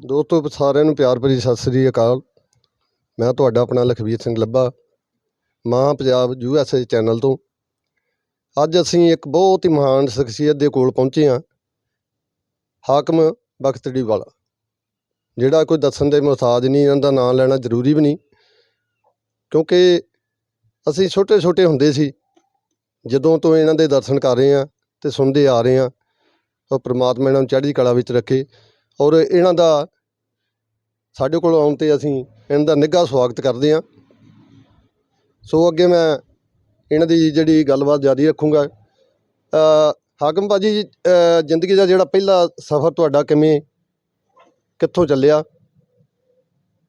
ਦੋਸਤੋ, ਸਾਰਿਆਂ ਨੂੰ ਪਿਆਰ ਭਰੀ ਸਤਿ ਸ੍ਰੀ ਅਕਾਲ। ਮੈਂ ਤੁਹਾਡਾ ਆਪਣਾ ਲਖਵੀਰ ਸਿੰਘ ਲੱਭਾ, ਮਾਂ Punjab U S A channel ਤੋਂ। ਅੱਜ ਅਸੀਂ ਇੱਕ ਬਹੁਤ ਹੀ ਮਹਾਨ ਸ਼ਖਸੀਅਤ ਦੇ ਕੋਲ ਪਹੁੰਚੇ ਹਾਂ, ਹਾਕਮ ਬਖਤੜੀ ਵਾਲਾ ਜਿਹੜਾ ਕੋਈ ਦੱਸਣ ਦੇ ਮੁਹਤਾਜ ਨਹੀਂ, ਇਹਨਾਂ ਦਾ ਨਾਮ ਲੈਣਾ ਜ਼ਰੂਰੀ ਵੀ ਨਹੀਂ, ਕਿਉਂਕਿ ਅਸੀਂ ਛੋਟੇ ਛੋਟੇ ਹੁੰਦੇ ਸੀ, ਜਦੋਂ ਤੋਂ ਇਹਨਾਂ ਦੇ ਦਰਸ਼ਨ ਕਰ ਰਹੇ ਹਾਂ ਤੇ ਸੁਣਦੇ ਆ ਰਹੇ ਹਾਂ, ਉਹ ਪ੍ਰਮਾਤਮਾ ਇਹਨਾਂ ਨੂੰ ਚੜ੍ਹਦੀ ਕਲਾ ਵਿੱਚ ਰੱਖੇ। ਔਰ ਇਹਨਾਂ ਦਾ ਸਾਡੇ ਕੋਲ ਆਉਣ ਤੇ ਅਸੀਂ ਇਹਨਾਂ ਦਾ ਨਿੱਘਾ ਸਵਾਗਤ ਕਰਦੇ ਹਾਂ। ਸੋ ਅੱਗੇ ਮੈਂ ਇਹਨਾਂ ਦੀ ਜਿਹੜੀ ਗੱਲਬਾਤ ਜਾਰੀ ਰੱਖੂੰਗਾ। ਹਾਕਮ ਭਾਜੀ ਜ਼ਿੰਦਗੀ ਦਾ ਜਿਹੜਾ ਪਹਿਲਾ ਸਫ਼ਰ ਤੁਹਾਡਾ ਕਿਵੇਂ ਕਿੱਥੋਂ ਚੱਲਿਆ?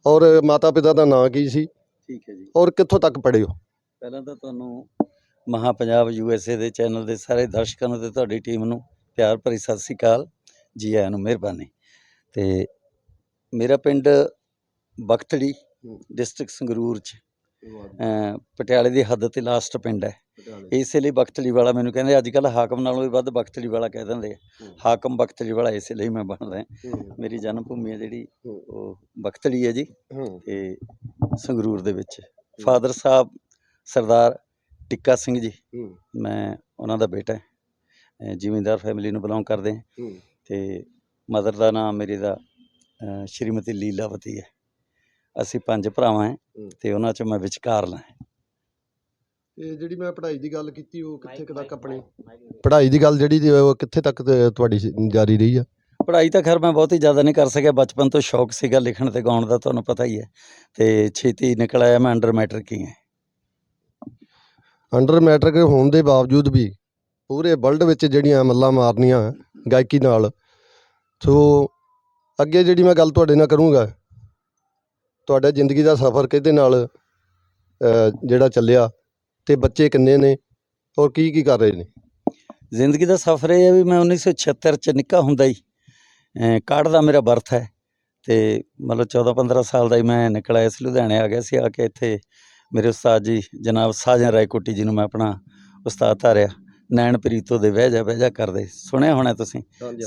ਔਰ ਮਾਤਾ ਪਿਤਾ ਦਾ ਨਾਂ ਕੀ ਸੀ? ਠੀਕ ਹੈ ਜੀ। ਔਰ ਕਿੱਥੋਂ ਤੱਕ ਪੜ੍ਹੇ ਹੋ? ਪਹਿਲਾਂ ਤਾਂ ਤੁਹਾਨੂੰ ਮਹਾ ਪੰਜਾਬ ਯੂਐਸਏ ਦੇ ਚੈਨਲ ਦੇ ਸਾਰੇ ਦਰਸ਼ਕਾਂ ਨੂੰ ਤੇ ਤੁਹਾਡੀ ਟੀਮ ਨੂੰ ਪਿਆਰ ਭਰੀ ਸਤਿ ਸ੍ਰੀ ਅਕਾਲ। ਜੀ ਆਇਆਂ ਨੂੰ ਮਿਹਰਬਾਨੀ। ਤੇ ਮੇਰਾ ਪਿੰਡ ਬਖਤੜੀ ਡਿਸਟ੍ਰਿਕਟ ਸੰਗਰੂਰ ਚ। ਪਟਿਆਲੇ ਦੀ ਹੱਦ ਤੇ ਲਾਸਟ ਪਿੰਡ ਹੈ। ਇਸੇ ਲਈ ਬਖਤੜੀ ਵਾਲਾ ਮੈਨੂੰ ਕਹਿੰਦੇ ਅੱਜ ਕੱਲ ਹਾਕਮ ਨਾਲੋਂ ਵੀ ਵੱਧ ਬਖਤੜੀ ਵਾਲਾ ਕਹਿ ਦਿੰਦੇ ਆ। ਹਾਕਮ ਬਖਤੜੀ ਵਾਲਾ ਇਸੇ ਲਈ ਮੈਂ ਬਣਦਾ ਹਾਂ। ਮੇਰੀ ਜਨਮ ਭੂਮੀ ਹੈ ਜਿਹੜੀ ਉਹ ਬਖਤੜੀ ਹੈ ਜੀ। ਤੇ ਸੰਗਰੂਰ ਦੇ ਵਿੱਚ। ਫਾਦਰ ਸਾਹਿਬ ਸਰਦਾਰ ਟਿੱਕਾ ਸਿੰਘ ਜੀ। ਮੈਂ ਉਹਨਾਂ ਦਾ ਬੇਟਾ ਹੈ। ਜ਼ਿਮੀਂਦਾਰ ਫੈਮਿਲੀ ਨੂੰ ਬਿਲੋਂਗ ਕਰਦੇ ਹੂੰ। ਤੇ ਮਦਰ ਦਾ ਨਾਮ ਮੇਰੀ ਦਾ ਅਹ ਸ਼੍ਰੀਮਤੀ ਲੀਲਾਵਤੀ ਹੈ। ਅਸੀਂ ਪੰਜ ਭਰਾਵਾਂ ਹਾਂ ਹੂੰ। ਤੇ ਉਹਨਾਂ ਚੋਂ ਮੈਂ ਵਿਚਕਾਰਲਾ ਹਾਂ। ਤੇ ਜਿਹੜੀ ਮੈਂ ਪੜ੍ਹਾਈ ਦੀ ਗੱਲ ਕੀਤੀ ਉਹ ਕਿੱਥੇ ਕੁ ਤੱਕ ਆਪਣੀ? ਪੜ੍ਹਾਈ ਦੀ ਗੱਲ ਜਿਹੜੀ ਤੇ ਉਹ ਕਿੱਥੇ ਤੱਕ ਤੇ ਤੁਹਾਡੀ ਜਾਰੀ ਰਹੀ ਆ? ਪੜ੍ਹਾਈ ਤਾਂ ਖੈਰ ਮੈਂ ਬਹੁਤੀ ਜ਼ਿਆਦਾ ਨਹੀਂ ਕਰ ਸਕਿਆ। ਬਚਪਨ ਤੋਂ ਸ਼ੌਕ ਸੀਗਾ ਲਿਖਣ ਤੇ ਗਾਉਣ ਦਾ ਤੁਹਾਨੂੰ ਪਤਾ ਹੀ ਹੈ। ਤੇ ਛੇਤੀ ਨਿਕਲ ਆਇਆ ਮੈਂ ਅੰਡਰ ਮੈਟ੍ਰਿਕ ਹੀ ਹਾਂ। ਅੰਡਰ ਮੈਟ੍ਰਿਕ ਹੋਣ ਦੇ ਬਾਵਜੂਦ ਵੀ ਪੂਰੇ ਵਰਲਡ ਵਿੱਚ ਜਿਹੜੀਆਂ ਮੱਲਾਂ ਮਾਰਨੀਆਂ ਗਾਇਕੀ ਨਾਲ ਸੋ ਅੱਗੇ ਜਿਹੜੀ ਮੈਂ ਗੱਲ ਤੁਹਾਡੇ ਨਾਲ ਕਰੂੰਗਾ, ਤੁਹਾਡਾ ਜ਼ਿੰਦਗੀ ਦਾ ਸਫ਼ਰ ਕਿਹਦੇ ਨਾਲ ਜਿਹੜਾ ਚੱਲਿਆ ਤੇ ਬੱਚੇ ਕਿੰਨੇ ਨੇ ਔਰ ਕੀ ਕੀ ਕਰ ਰਹੇ ਨੇ? ਜ਼ਿੰਦਗੀ ਦਾ ਸਫ਼ਰ ਇਹ ਹੈ ਵੀ ਮੈਂ 1976 ਚ ਨਿੱਕਾ ਹੁੰਦਾ ਹੀ, ਅਹ ਦਾ ਮੇਰਾ ਬਰਥ ਹੈ ਤੇ ਮਤਲਬ 14 15 ਸਾਲ ਦਾ ਹੀ ਮੈਂ ਨਿਕਲ ਆਇਆ ਸੀ ਲੁਧਿਆਣੇ ਆ ਗਿਆ ਸੀ, ਆ ਕੇ ਇੱਥੇ ਮੇਰੇ ਉਸਤਾਦ ਜੀ ਜਨਾਬ ਸਾਜਨ ਰਾਏਕੋਟੀ ਜੀ ਨੂੰ ਮੈਂ ਆਪਣਾ ਉਸਤਾਦ ਧਾਰਿਆ। ਨੈਣ ਪ੍ਰੀਤੋ ਦੇ ਵਹਿ ਜਾ ਵਹਿ ਜਾ ਕਰਦੇ। ਸੁਣਿਆ ਹੋਣਾ ਤੁਸੀਂ?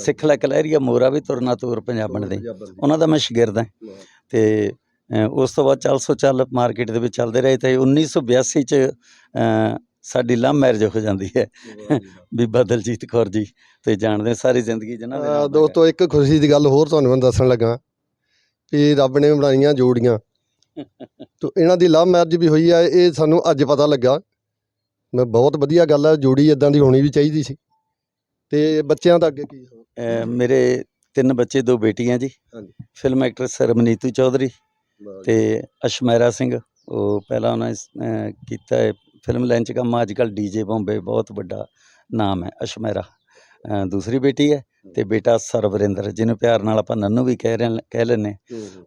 ਸਿੱਖ ਲੈ ਕਲਹਿਰੀਆ ਮੋਰਾ ਵੀ ਤੁਰਨਾ ਤੂਰ ਪੰਜਾਬਣ ਦੇ ਉਹਨਾਂ ਦਾ ਮੈਂ ਸ਼ਾਗਿਰਦ ਹਾਂ। ਤੇ ਉਸ ਤੋਂ ਬਾਅਦ ਚੱਲ ਸੋ ਚੱਲ ਮਾਰਕੀਟ ਦੇ ਵਿੱਚ ਚੱਲਦੇ ਰਹੇ ਤੇ 1982 ਚ ਸਾਡੀ ਲਵ ਮੈਰਿਜ ਹੋ ਜਾਂਦੀ ਹੈ। ਬੀਬਾ ਦਲਜੀਤ ਕੌਰ ਜੀ ਤੇ ਜਾਣਦੇ ਸਾਰੀ ਜ਼ਿੰਦਗੀ ਜਿਨ੍ਹਾਂ ਦੇ ਦੋਸਤੋ ਇੱਕ ਖੁਸ਼ੀ ਦੀ ਗੱਲ ਹੋਰ ਤੁਹਾਨੂੰ ਮੈਂ ਦੱਸਣ ਲੱਗਾ ਵੀ ਰੱਬ ਨੇ ਬਣਾਈਆਂ ਜੋੜੀਆਂ। ਤੋ ਇਹਨਾਂ ਦੀ ਲਵ ਮੈਰਿਜ ਵੀ ਹੋਈ ਆ ਇਹ ਸਾਨੂੰ ਅੱਜ ਪਤਾ ਲੱਗਾ। ਮੈਂ ਬਹੁਤ ਵਧੀਆ ਗੱਲ ਆ ਜੋੜੀ ਇਦਾਂ ਦੀ ਹੋਣੀ ਵੀ ਚਾਹੀਦੀ ਸੀ। ਤੇ ਬੱਚਿਆਂ ਦਾ ਅੱਗੇ ਕੀ ਅ, ਮੇਰੇ ਤਿੰਨ ਬੱਚੇ ਦੋ ਬੇਟੀਆਂ ਜੀ। ਹਾਂਜੀ। ਫਿਲਮ ਐਕਟਰੈਸ ਰਮਨੀਤੂ ਚੌਧਰੀ ਤੇ ਅਸ਼ਮੈਰਾ ਸਿੰਘ। ਉਹ ਪਹਿਲਾਂ ਉਹਨਾਂ ਨੇ ਸ- ਅਹ ਕੀਤਾ ਹੈ ਫਿਲਮ ਲਾਈਨ 'ਚ ਕੰਮ। ਅੱਜ ਕੱਲ ਡੀਜੇ ਬੰਬੇ ਬਹੁਤ ਵੱਡਾ ਨਾਮ ਹੈ ਅਸ਼ਮੈਰਾ। ਅਹ ਦੂਸਰੀ ਬੇਟੀ ਹੈ ਤੇ ਬੇਟਾ ਸਰਵਰਿੰਦਰ ਜਿਹਨੂੰ ਪਿਆਰ ਨਾਲ ਆਪਾਂ ਨੰਨੂ ਵੀ ਕਹਿ ਰਹੇ ਕਹਿ ਲੈਂਦੇ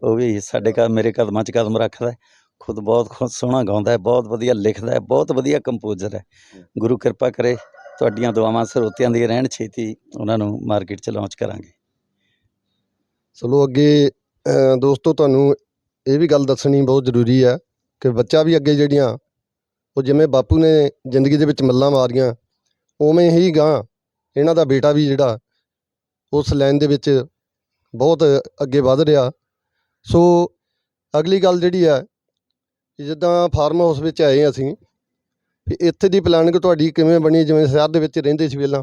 ਉਹ ਵੀ ਸਾਡੇ ਕਾ ਮੇਰੇ ਕਦਮਾਂ 'ਚ ਕਦਮ ਰੱਖਦਾ ਹੈ। ਖੁਦ ਬਹੁਤ ਖੁਦ ਸੋਹਣਾ ਗਾਉਂਦਾ ਹੈ ਬਹੁਤ ਵਧੀਆ ਲਿਖਦਾ ਹੈ ਬਹੁਤ ਵਧੀਆ ਕੰਪੋਜ਼ਰ ਹੈ। ਗੁਰੂ ਕਿਰਪਾ ਕਰੇ ਤੁਹਾਡੀਆਂ ਦੁਆਵਾਂ ਸਰੋਤਿਆਂ ਦੀ ਰਹਿਣ ਛੇਤੀ ਉਹਨਾਂ ਨੂੰ ਮਾਰਕੀਟ 'ਚ ਲਾਂਚ ਕਰਾਂਗੇ। ਚਲੋ ਅੱਗੇ ਦੋਸਤੋ ਤੁਹਾਨੂੰ ਇਹ ਵੀ ਗੱਲ ਦੱਸਣੀ ਬਹੁਤ ਜ਼ਰੂਰੀ ਹੈ ਕਿ ਬੱਚਾ ਵੀ ਅੱਗੇ ਜਿਹੜੀਆਂ ਉਹ ਜਿਵੇਂ ਬਾਪੂ ਨੇ ਜ਼ਿੰਦਗੀ ਦੇ ਵਿੱਚ ਮੱਲਾਂ ਮਾਰੀਆਂ ਉਵੇਂ ਹੀ ਗਾਂ ਇਹਨਾਂ ਦਾ ਬੇਟਾ ਵੀ ਜਿਹੜਾ ਉਸ ਲਾਈਨ ਦੇ ਵਿੱਚ ਬਹੁਤ ਅੱਗੇ ਵਧ ਰਿਹਾ। ਸੋ ਅਗਲੀ ਗੱਲ ਜਿਹੜੀ ਹੈ ਜਿੱਦਾਂ ਫਾਰਮ ਹਾਊਸ ਵਿੱਚ ਆਏ ਹਾਂ ਅਸੀਂ, ਵੀ ਇੱਥੇ ਦੀ ਪਲਾਨਿੰਗ ਤੁਹਾਡੀ ਕਿਵੇਂ ਬਣੀ, ਜਿਵੇਂ ਸ਼ਹਿਰ ਦੇ ਵਿੱਚ ਰਹਿੰਦੇ ਸੀ ਪਹਿਲਾਂ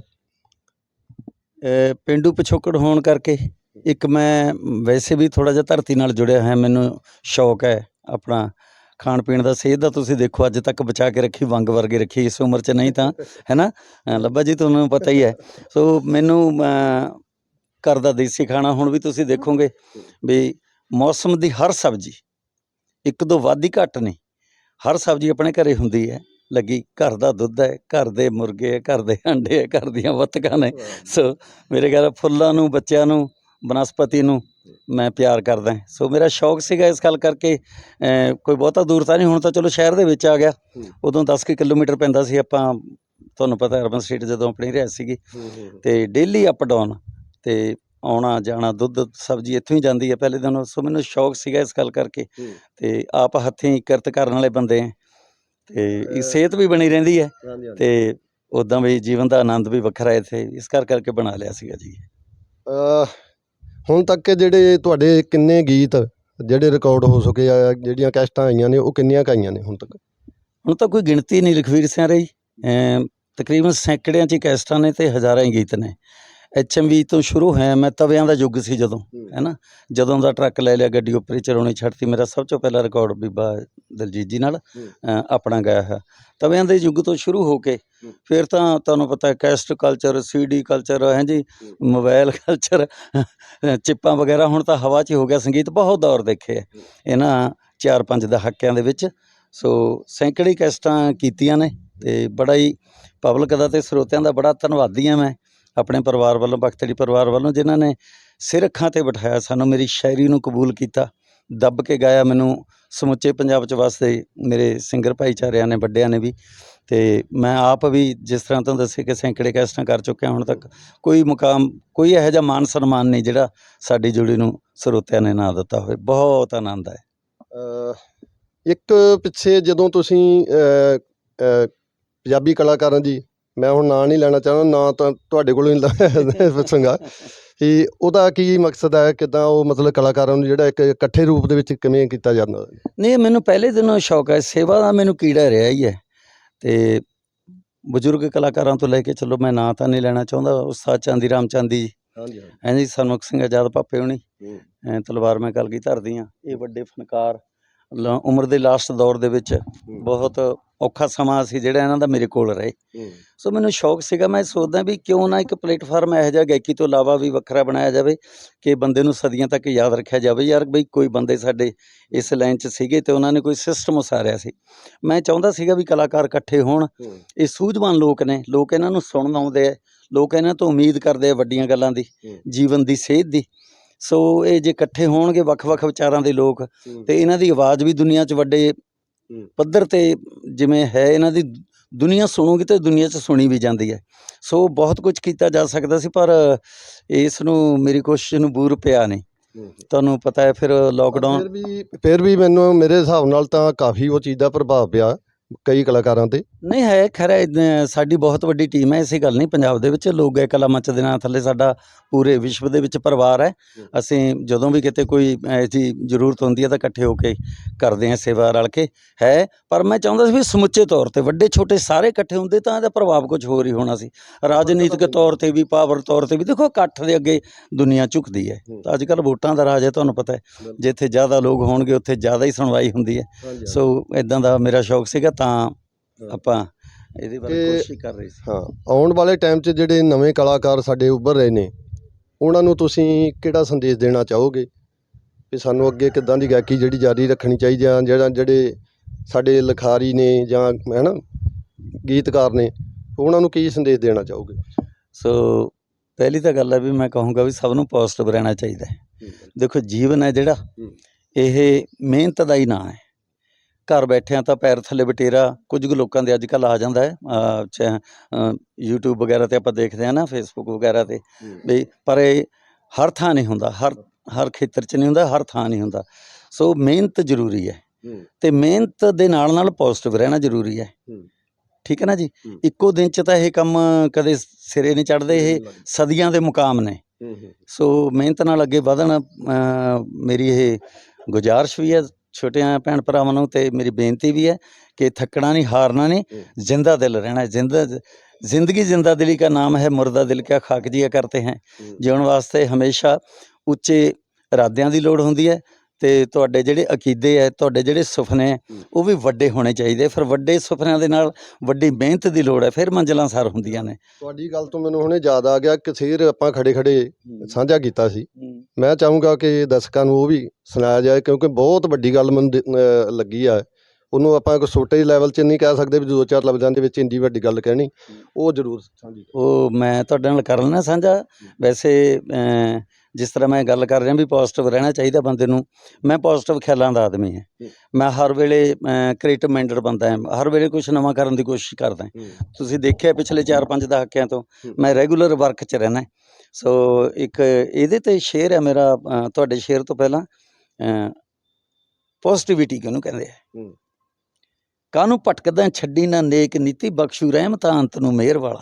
ਅਹ ਪਿੰਡੂ ਪਿਛੋਕੜ ਹੋਣ ਕਰਕੇ ਇੱਕ ਮੈਂ ਵੈਸੇ ਵੀ ਥੋੜਾ ਜਿਹਾ ਧਰਤੀ ਨਾਲ ਜੁੜਿਆ ਹੈ ਮੈਨੂੰ ਸ਼ੌਕ ਹੈ ਆਪਣਾ ਖਾਣ ਪੀਣ ਦਾ, ਸਿਹਤ ਦਾ ਤੁਸੀਂ ਦੇਖੋ, ਅੱਜ ਤੱਕ ਬਚਾ ਕੇ ਰੱਖੀ, ਵੰਗ ਵਰਗੇ ਰੱਖੀ, ਇਸ ਉਮਰ 'ਚ ਨਹੀਂ ਤਾਂ, ਹੈਨਾ? ਅਹ ਲੱਭਾ ਜੀ, ਤੁਹਾਨੂੰ ਪਤਾ ਹੀ ਹੈ। ਸੋ ਮੈਨੂੰ ਘਰ ਦਾ ਦੇਸੀ ਖਾਣਾ ਹੁਣ ਵੀ ਤੁਸੀਂ ਦੇਖੋਗੇ ਵੀ ਮੌਸਮ ਦੀ ਹਰ ਸਬਜ਼ੀ ਇੱਕ ਦੋ ਵਾਧੀ ਘੱਟ ਨਹੀਂ। ਹਰ ਸਬਜ਼ੀ ਆਪਣੇ ਘਰੇ ਹੁੰਦੀ ਹੈ। ਲੱਗੀ ਘਰ ਦਾ ਦੁੱਧ ਹੈ ਘਰ ਦੇ ਮੁਰਗੇ ਹੈ ਘਰ ਦੇ ਅੰਡੇ ਹੈ ਘਰ ਦੀਆਂ ਬੱਤਕਾਂ ਨੇ। ਸੋ ਮੇਰੇ ਖਿਆਲ ਫੁੱਲਾਂ ਨੂੰ ਬੱਚਿਆਂ ਨੂੰ ਬਨਸਪਤੀ ਨੂੰ ਮੈਂ ਪਿਆਰ ਕਰਦਾ ਹਾਂ। ਸੋ ਮੇਰਾ ਸ਼ੌਕ ਸੀਗਾ ਇਸ ਗੱਲ ਕਰਕੇ ਕੋਈ ਬਹੁਤਾ ਦੂਰ ਤਾਂ ਨਹੀਂ। ਹੁਣ ਤਾਂ ਚਲੋ ਸ਼ਹਿਰ ਦੇ ਵਿੱਚ ਆ ਗਿਆ। ਹੂੰ। ਉਦੋਂ 10 ਕੁ ਕਿਲੋਮੀਟਰ ਪੈਂਦਾ ਸੀ। ਆਪਾਂ ਤੁਹਾਨੂੰ ਪਤਾ ਅਰਬਨ ਸਟੇਟ ਜਦੋਂ ਆਪਣੀ ਰਹਿ ਸੀਗੀ ਤੇ ਡੇਲੀ ਅਪ ਡਾਊਨ ਤੇ ਆਉਣਾ ਜਾਣਾ ਦੁੱਧ ਸਬਜ਼ੀ ਇੱਥੋਂ ਹੀ ਜਾਂਦੀ ਹੈ। ਪਹਿਲੇ ਦਿਨ ਸੋ ਮੈਨੂੰ ਸ਼ੌਕ ਸੀਗਾ ਇਸ ਗੱਲ ਕਰਕੇ। ਤੇ ਆਪ ਹੱਥੀਂ ਕਿਰਤ ਕਰਨ ਵਾਲੇ ਬੰਦੇ ਹਾਂ ਤੇ ਇਹ ਸਿਹਤ ਵੀ ਬਣੀ ਰਹਿੰਦੀ ਹੈ ਤੇ ਉਦਾਂ ਵੀ ਜੀਵਨ ਦਾ ਆਨੰਦ ਵੀ ਵੱਖਰਾ ਇੱਥੇ। ਇਸ ਕਰ ਕਰਕੇ ਬਣਾ ਲਿਆ ਸੀਗਾ ਜੀ। ਹੁਣ ਤੱਕ ਜਿਹੜੇ ਤੁਹਾਡੇ ਕਿੰਨੇ ਗੀਤ ਜਿਹੜੇ ਰਿਕਾਰਡ ਹੋ ਚੁੱਕੇ ਆ ਜਿਹੜੀਆਂ ਕੈਸਟਾਂ ਆਈਆਂ ਨੇ ਉਹ ਕਿੰਨੀਆਂ ਕੁ ਆਈਆਂ ਨੇ ਹੁਣ ਤੱਕ? ਹੁਣ ਤਾਂ ਕੋਈ ਗਿਣਤੀ ਨਹੀਂ ਲਖਵੀਰ ਸਿੰਘ ਰਹੀ। ਤਕਰੀਬਨ ਸੈਂਕੜਿਆਂ 'ਚ ਕੈਸਟਾਂ ਨੇ ਤੇ ਹਜ਼ਾਰਾਂ ਹੀ ਗੀਤ ਨੇ। ਐਚਐਮਵੀ ਤੋਂ ਸ਼ੁਰੂ ਹੋਇਆ ਮੈਂ ਤਵਿਆਂ ਦਾ ਯੁੱਗ ਸੀ ਜਦੋਂ ਹੈਨਾ? ਜਦੋਂ ਦਾ ਟਰੱਕ ਲੈ ਲਿਆ ਗੱਡੀ ਉੱਪਰ ਹੀ ਚਲਾਉਣੀ ਛੱਡਤੀ ਮੇਰਾ ਸਭ ਤੋਂ ਪਹਿਲਾ ਰਿਕਾਰਡ ਬੀਬਾ ਦਲਜੀਤ ਜੀ ਨਾਲ ਹੂੰ। ਆਪਣਾ ਗਾਇਆ ਹੈ ਤਵਿਆਂ ਦੇ ਯੁੱਗ ਤੋਂ ਸ਼ੁਰੂ ਹੋ ਕੇ ਹੂੰ। ਫਿਰ ਤਾਂ ਤੁਹਾਨੂੰ ਪਤਾ ਹੈ ਕੈਸਟ ਕਲਚਰ ਸੀਡੀ ਕਲਚਰ ਹੈ ਜੀ ਮੋਬਾਈਲ ਕਲਚਰ ਚਿੱਪਾਂ ਵਗੈਰਾ ਹੁਣ ਤਾਂ ਹਵਾ 'ਚ ਹੀ ਹੋ ਗਿਆ ਸੰਗੀਤ ਬਹੁਤ ਦੌਰ ਦੇਖੇ ਹੈ। ਇਹਨਾਂ ਚਾਰ ਪੰਜ ਦਹਾਕਿਆਂ ਦੇ ਵਿੱਚ ਸੋ ਸੈਂਕੜੇ ਕੈਸਟਾਂ ਕੀਤੀਆਂ ਨੇ ਤੇ ਬੜਾ ਹੀ ਪਬਲਿਕ ਦਾ ਤੇ ਸਰੋਤਿਆਂ ਦਾ ਬੜਾ ਧੰਨਵਾਦੀ ਹਾਂ ਮੈਂ। ਆਪਣੇ ਪਰਿਵਾਰ ਵੱਲੋਂ ਬਖਤੜੀ ਪਰਿਵਾਰ ਵੱਲੋਂ ਜਿਨ੍ਹਾਂ ਨੇ ਸਿਰ ਅੱਖਾਂ ਤੇ ਬਿਠਾਇਆ ਸਾਨੂੰ, ਮੇਰੀ ਸ਼ਾਇਰੀ ਨੂੰ ਕਬੂਲ ਕੀਤਾ। ਦੱਬ ਕੇ ਗਾਇਆ ਮੈਨੂੰ ਸਮੁੱਚੇ ਪੰਜਾਬ ਚ ਵਸਦੇ ਮੇਰੇ ਸਿੰਗਰ ਭਾਈਚਾਰਿਆਂ ਨੇ, ਵੱਡਿਆਂ ਨੇ ਵੀ। ਤੇ ਮੈਂ ਆਪ ਵੀ ਜਿਸ ਤਰ੍ਹਾਂ ਤੁਹਾਨੂੰ ਦੱਸੇ ਕਿ ਸੈਂਕੜੇ ਕੈਸਟਾਂ ਕਰ ਚੁੱਕਿਆ, ਹੁਣ ਤੱਕ ਕੋਈ ਮੁਕਾਮ, ਕੋਈ ਇਹੋ ਜਿਹਾ ਮਾਨ ਸਨਮਾਨ ਨਹੀਂ ਜਿਹੜਾ ਸਾਡੀ ਜੁੜੀ ਨੂੰ ਸਰੋਤਿਆਂ ਨੇ ਨਾ ਦਿੱਤਾ ਹੋਵੇ। ਬਹੁਤ ਆਨੰਦ ਹੈ ਇੱਕ ਪਿੱਛੇ ਜਦੋਂ ਤੁਸੀਂ ਪੰਜਾਬੀ ਕਲਾਕਾਰਾਂ ਦੀ ਮੈਂ ਹੁਣ ਨਾਂ ਨਹੀਂ ਲੈਣਾ ਚਾਹੁੰਦਾ ਨਾਂ ਤਾਂ ਤੁਹਾਡੇ ਕੋਲੋਂ ਹੀ ਪੁੱਛਾਂਗਾ। ਕਿ ਉਹਦਾ ਕੀ ਮਕਸਦ ਹੈ ਕਿਦਾਂ ਉਹ ਮਤਲਬ ਕਲਾਕਾਰਾਂ ਨੂੰ ਜਿਹੜਾ ਇੱਕ ਇਕੱਠੇ ਰੂਪ ਦੇ ਵਿੱਚ ਕਿਵੇਂ ਕੀਤਾ ਜਾਂਦਾ? ਨਹੀਂ ਮੈਨੂੰ ਪਹਿਲੇ ਦਿਨੋਂ ਸ਼ੌਕ ਹੈ ਸੇਵਾ ਦਾ ਮੈਨੂੰ ਕੀੜਾ ਰਿਹਾ ਹੀ ਹੈ। ਤੇ ਬਜ਼ੁਰਗ ਕਲਾਕਾਰਾਂ ਤੋਂ ਲੈ ਕੇ ਚਲੋ ਮੈਂ ਨਾਂ ਤਾਂ ਨਹੀਂ ਲੈਣਾ ਚਾਹੁੰਦਾ ਉਸਤਾਦ ਚਾਂਦੀ ਰਾਮ ਚਾਂਦੀ ਜੀ। ਹਾਂਜੀ ਹੈ ਜੀ ਸਨਮੁਖ ਸਿੰਘ ਆਜ਼ਾਦ ਪਾਪੇ ਹੋਣੀ। ਤਲਵਾਰ ਮੈਂ ਕਲਗੀ ਧਰਦੀ ਆ ਇਹ ਵੱਡੇ ਫਨਕਾਰ ਲ- ਉਮਰ ਦੇ ਲਾਸਟ ਦੌਰ ਦੇ ਵਿੱਚ ਬਹੁਤ ਔਖਾ ਸਮਾਂ ਸੀ ਜਿਹੜਾ ਇਹਨਾਂ ਦਾ ਮੇਰੇ ਕੋਲ ਰਹੇ। ਸੋ ਮੈਨੂੰ ਸ਼ੌਕ ਸੀਗਾ ਮੈਂ ਸੋਚਦਾ ਵੀ ਕਿਉਂ ਨਾ ਇੱਕ ਪਲੇਟਫਾਰਮ ਇਹੋ ਜਿਹਾ ਗਾਇਕੀ ਤੋਂ ਇਲਾਵਾ ਵੀ ਵੱਖਰਾ ਬਣਾਇਆ ਜਾਵੇ ਕਿ ਬੰਦੇ ਨੂੰ ਸਦੀਆਂ ਤੱਕ ਯਾਦ ਰੱਖਿਆ ਜਾਵੇ ਯਾਰ ਬਈ ਕੋਈ ਬੰਦੇ ਸਾਡੇ ਇਸ ਲਾਈਨ 'ਚ ਸੀਗੇ ਤੇ ਉਹਨਾਂ ਨੇ ਕੋਈ ਸਿਸਟਮ ਉਸਾਰਿਆ ਸੀ। ਮੈਂ ਚਾਹੁੰਦਾ ਸੀਗਾ ਵੀ ਕਲਾਕਾਰ ਇਕੱਠੇ ਹੋਣ। ਇਹ ਸੂਝਵਾਨ ਲੋਕ ਨੇ ਲੋਕ ਇਹਨਾਂ ਨੂੰ ਸੁਣਨ ਆਉਂਦੇ ਆ ਲੋਕ ਇਹਨਾਂ ਤੋਂ ਉਮੀਦ ਕਰਦੇ ਆ ਵੱਡੀਆਂ ਗੱਲਾਂ ਦੀ ਹੂੰ। ਜੀਵਨ ਦੀ ਸੇਧ ਦੀ। ਸੋ ਇਹ ਜੇ ਇਕੱਠੇ ਹੋਣਗੇ ਵੱਖ-ਵੱਖ ਵਿਚਾਰਾਂ ਦੇ ਲੋਕ ਤੇ ਇਹਨਾਂ ਦੀ ਆਵਾਜ਼ ਵੀ ਦੁਨੀਆ 'ਚ ਵੱਡੇ ਪੱਧਰ ਤੇ ਜਿਵੇਂ ਹੈ ਇਹਨਾਂ ਦੀ ਦੁਨੀਆ ਸੁਣੂਗੀ ਤੇ ਦੁਨੀਆ 'ਚ ਸੁਣੀ ਵੀ ਜਾਂਦੀ ਹੈ। ਸੋ ਬਹੁਤ ਕੁਝ ਕੀਤਾ ਜਾ ਸਕਦਾ ਸੀ ਪਰ ਇਸ ਨੂੰ ਮੇਰੀ ਕੋਸ਼ਿਸ਼ ਨੂੰ ਬੂਰ ਪਿਆ ਨਹੀਂ। ਤੁਹਾਨੂੰ ਪਤਾ ਹੈ ਫਿਰ ਲੋਕਡਾਊਨ ਫਿਰ ਵੀ ਫਿਰ ਵੀ ਮੈਨੂੰ ਮੇਰੇ ਹਿਸਾਬ ਨਾਲ ਤਾਂ ਕਾਫੀ ਉਹ ਚੀਜ਼ ਦਾ ਪ੍ਰਭਾਵ ਪਿਆ। ਕਈ ਕਲਾਕਾਰਾਂ ਤੇ? ਨਹੀਂ ਹੈ ਖੈਰ ਅਹ ਸਾਡੀ ਬਹੁਤ ਵੱਡੀ ਟੀਮ ਹੈ ਐਸੀ ਗੱਲ ਨਹੀਂ ਪੰਜਾਬ ਦੇ ਵਿੱਚ ਲੋਕ ਗਏ ਕਲਾ ਮੰਚ ਦੇ ਨਾਂ ਥੱਲੇ ਸਾਡਾ ਪੂਰੇ ਵਿਸ਼ਵ ਦੇ ਵਿੱਚ ਪਰਿਵਾਰ ਹੈ। ਅਸੀਂ ਜਦੋਂ ਵੀ ਕਿਤੇ ਕੋਈ ਐਸੀ ਜ਼ਰੂਰਤ ਹੁੰਦੀ ਹੈ ਤਾਂ ਇਕੱਠੇ ਹੋ ਕੇ ਕਰਦੇ ਹਾਂ ਸੇਵਾ ਰਲ ਕੇ। ਹੈ ਪਰ ਮੈਂ ਚਾਹੁੰਦਾ ਸੀ ਵੀ ਸਮੁੱਚੇ ਤੌਰ ਤੇ ਵੱਡੇ ਛੋਟੇ ਸਾਰੇ ਇਕੱਠੇ ਹੁੰਦੇ ਤਾਂ ਇਹਦਾ ਪ੍ਰਭਾਵ ਕੁਝ ਹੋਰ ਹੀ ਹੋਣਾ ਸੀ। ਰਾਜਨੀਤਿਕ ਤੌਰ ਤੇ ਵੀ ਪਾਵਰ ਤੌਰ ਤੇ ਵੀ ਦੇਖੋ ਇਕੱਠ ਦੇ ਅੱਗੇ ਦੁਨੀਆ ਝੁਕਦੀ ਹੈ। ਤਾਂ ਅੱਜ ਕੱਲ੍ਹ ਵੋਟਾਂ ਦਾ ਰਾਜ ਹੈ ਤੁਹਾਨੂੰ ਪਤਾ ਹੈ। ਜਿੱਥੇ ਜ਼ਿਆਦਾ ਲੋਕ ਹੋਣਗੇ ਉੱਥੇ ਜ਼ਿਆਦਾ ਹੀ ਸੁਣਵਾਈ ਹੁੰਦੀ ਹੈ। ਸੋ ਇਦਾਂ ਦਾ ਮੇਰਾ ਸ਼ੌਕ ਸੀਗਾ ਤਾਂ ਆਪਾਂ ਇਹਦੇ ਬਾਰੇ ਕੋਸ਼ਿਸ਼ ਕਰ ਰਹੇ ਸੀ। ਹਾਂ ਆਉਣ ਵਾਲੇ ਟਾਈਮ 'ਚ ਜਿਹੜੇ ਨਵੇਂ ਕਲਾਕਾਰ ਸਾਡੇ ਉੱਭਰ ਰਹੇ ਨੇ ਉਹਨਾਂ ਨੂੰ ਤੁਸੀਂ ਕਿਹੜਾ ਸੰਦੇਸ਼ ਦੇਣਾ ਚਾਹੋਗੇ? ਵੀ ਸਾਨੂੰ ਅੱਗੇ ਕਿੱਦਾਂ ਦੀ ਗਾਇਕੀ ਜਿਹੜੀ ਜਾਰੀ ਰੱਖਣੀ ਚਾਹੀਦੀ ਆ ਜਿਹੜਾ ਜਿਹੜੇ ਸਾਡੇ ਲਿਖਾਰੀ ਨੇ ਜਾਂ ਹੈ ਨਾ ਗੀਤਕਾਰ ਨੇ ਉਹਨਾਂ ਨੂੰ ਕੀ ਸੰਦੇਸ਼ ਦੇਣਾ ਚਾਹੋਗੇ? ਸੋ ਪਹਿਲੀ ਤਾਂ ਗੱਲ ਹੈ ਵੀ ਮੈਂ ਕਹੂੰਗਾ ਵੀ ਸਭ ਨੂੰ ਪੋਜ਼ਿਟਿਵ ਰਹਿਣਾ ਚਾਹੀਦਾ ਹੈ। ਦੇਖੋ ਜੀਵਨ ਹੈ ਜਿਹੜਾ ਇਹ ਮਿਹਨਤ ਦਾ ਹੀ ਨਾਂ ਹੈ। ਘਰ ਬੈਠਿਆਂ ਤਾਂ ਪੈਰ ਥੱਲੇ ਬਟੇਰਾ ਕੁਝ ਕੁ ਲੋਕਾਂ ਦੇ ਅੱਜ ਕੱਲ੍ਹ ਆ ਜਾਂਦਾ ਹੈ YouTube ਵਗੈਰਾ ਤੇ ਆਪਾਂ ਦੇਖਦੇ ਹਾਂ ਨਾ Facebook ਵਗੈਰਾ ਤੇ ਵੀ ਪਰ ਇਹ ਹਰ ਥਾਂ ਨਹੀਂ ਹੁੰਦਾ ਹਰ ਹਰ ਖੇਤਰ 'ਚ ਨਹੀਂ ਹੁੰਦਾ ਹਰ ਥਾਂ ਨਹੀਂ ਹੁੰਦਾ। ਸੋ ਮਿਹਨਤ ਜ਼ਰੂਰੀ ਹੈ ਤੇ ਮਿਹਨਤ ਦੇ ਨਾਲ ਨਾਲ ਪੋਜ਼ਿਟਿਵ ਰਹਿਣਾ ਜ਼ਰੂਰੀ ਹੈ। ਠੀਕ ਹੈ ਨਾ ਜੀ। ਇੱਕੋ ਦਿਨ 'ਚ ਤਾਂ ਇਹ ਕੰਮ ਕਦੇ ਸਿਰੇ ਨਹੀਂ ਚੜਦੇ ਇਹ ਸਦੀਆਂ ਦੇ ਮੁਕਾਮ ਨੇ। ਸੋ ਮਿਹਨਤ ਨਾਲ ਅੱਗੇ ਵਧਣ ਮੇਰੀ ਇਹ ਗੁਜ਼ਾਰਿਸ਼ ਵੀ ਹੈ ਛੋਟਿਆਂ ਭੈਣ ਭਰਾਵਾਂ ਨੂੰ ਤੇ ਮੇਰੀ ਬੇਨਤੀ ਵੀ ਹੈ ਕਿ ਥੱਕਣਾ ਨਹੀਂ ਹਾਰਨਾ ਨਹੀਂ ਜ਼ਿੰਦਾ ਦਿਲ ਰਹਿਣਾ ਜ਼ਿੰਦਾ ਜ਼ਿੰਦਗੀ ਜ਼ਿੰਦਾ ਦਿਲੀ ਦਾ ਨਾਮ ਹੈ ਮਰਦਾ ਦਿਲ ਕਾ ਖਾਕ ਜੀਆ ਕਰਤੇ ਹੈ। ਜਿਉਣ ਵਾਸਤੇ ਹਮੇਸ਼ਾ ਉੱਚੇ ਇਰਾਦਿਆਂ ਦੀ ਲੋੜ ਹੁੰਦੀ ਹੈ ਤੇ ਤੁਹਾਡੇ ਜਿਹੜੇ ਅਕੀਦੇ ਹੈ ਤੁਹਾਡੇ ਜਿਹੜੇ ਸੁਪਨੇ ਹੈ। ਉਹ ਵੀ ਵੱਡੇ ਹੋਣੇ ਚਾਹੀਦੇ। ਫਿਰ ਵੱਡੇ ਸੁਪਨਿਆਂ ਦੇ ਨਾਲ ਵੱਡੀ ਮਿਹਨਤ ਦੀ ਲੋੜ ਹੈ ਫਿਰ ਮੰਜ਼ਲਾਂ ਸਰ ਹੁੰਦੀਆਂ ਨੇ। ਤੁਹਾਡੀ ਗੱਲ ਤੋਂ ਮੈਨੂੰ ਹੁਣੇ ਯਾਦ ਆ ਗਿਆ ਕਿ ਸ਼ੇਰ ਆਪਾਂ ਖੜੇ ਖੜੇ ਸਾਂਝਾ ਕੀਤਾ ਸੀ। ਮੈਂ ਚਾਹੂੰਗਾ ਕਿ ਦਰਸ਼ਕਾਂ ਨੂੰ ਉਹ ਵੀ ਸੁਣਾਇਆ ਜਾਏ ਕਿਉਂਕਿ ਬਹੁਤ ਵੱਡੀ ਗੱਲ ਮੈਨੂੰ ਦੇ- ਅਹ ਲੱਗੀ ਆ। ਉਹਨੂੰ ਆਪਾਂ ਇੱਕ ਛੋਟੇ ਲੈਵਲ 'ਚ ਨਹੀਂ ਕਹਿ ਸਕਦੇ ਵੀ ਦੋ ਚਾਰ ਲਫ਼ਜ਼ਾਂ ਦੇ ਵਿੱਚ ਇੰਨੀ ਵੱਡੀ ਗੱਲ ਕਹਿਣੀ। ਉਹ ਜ਼ਰੂਰ ਸਾਂਝੀ ਉਹ ਮੈਂ ਤੁਹਾਡੇ ਨਾਲ ਕਰ ਲੈਣਾ ਸਾਂਝਾ। ਵੈਸੇ ਅਮ, ਜਿਸ ਤਰ੍ਹਾਂ ਮੈਂ ਗੱਲ ਕਰ ਰਿਹਾ ਵੀ ਪੋਜ਼ਿਟਿਵ ਰਹਿਣਾ ਚਾਹੀਦਾ ਬੰਦੇ ਨੂੰ ਮੈਂ ਪੋਜ਼ਿਟਿਵ ਖਿਆਲਾਂ ਦਾ ਆਦਮੀ ਹਾਂ। ਮੈਂ ਹਰ ਵੇਲੇ ਕ੍ਰੀਏਟਿਵ ਮਾਈਂਡਡ ਬੰਦਾ ਹਾਂ। ਹਰ ਵੇਲੇ ਕੁਝ ਨਵਾਂ ਕਰਨ ਦੀ ਕੋਸ਼ਿਸ਼ ਕਰਦਾ ਤੁਸੀਂ ਦੇਖਿਆ ਪਿਛਲੇ 4-5 ਦਹਾਕਿਆਂ ਤੋਂ। ਮੈਂ ਰੈਗੂਲਰ ਵਰਕ 'ਚ ਰਹਿਣਾ ਸੋ ਇੱਕ ਇਹਦੇ ਤੇ ਸ਼ੇਅਰ ਹੈ ਮੇਰਾ ਤੁਹਾਡੇ ਸ਼ੇਅਰ ਤੋਂ ਪਹਿਲਾਂ ਪੋਜ਼ਿਟਿਵਿਟੀ ਕਿਹਨੂੰ ਕਹਿੰਦੇ ਆ। ਕਾਹਨੂੰ ਭਟਕਦਾ ਛੱਡੀ ਨਾ ਨੇਕ ਨੀਤੀ ਬਖਸ਼ੂ ਰਹਿਮਤਾਂ ਅੰਤ ਨੂੰ ਮਿਹਰ ਵਾਲਾ।